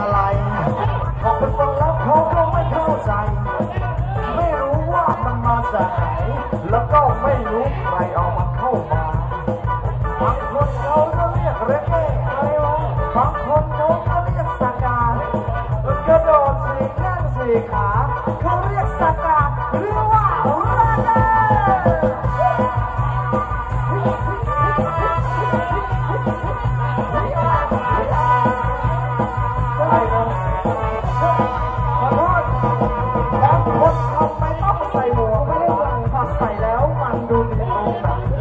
อะไรพอเป็นคนแล้วเขาก็ไม่เข้าใจ ไม่รู้ว่ามันมาจากไหน แล้วก็ไม่รู้ใครเอามาเข้ามาบางคนเขาก็เรียกเรเก้อะไรวะบางคนเขาก็เรียกสกากระโดดสี่แข้งสี่ขาเขาเรียก Thank you.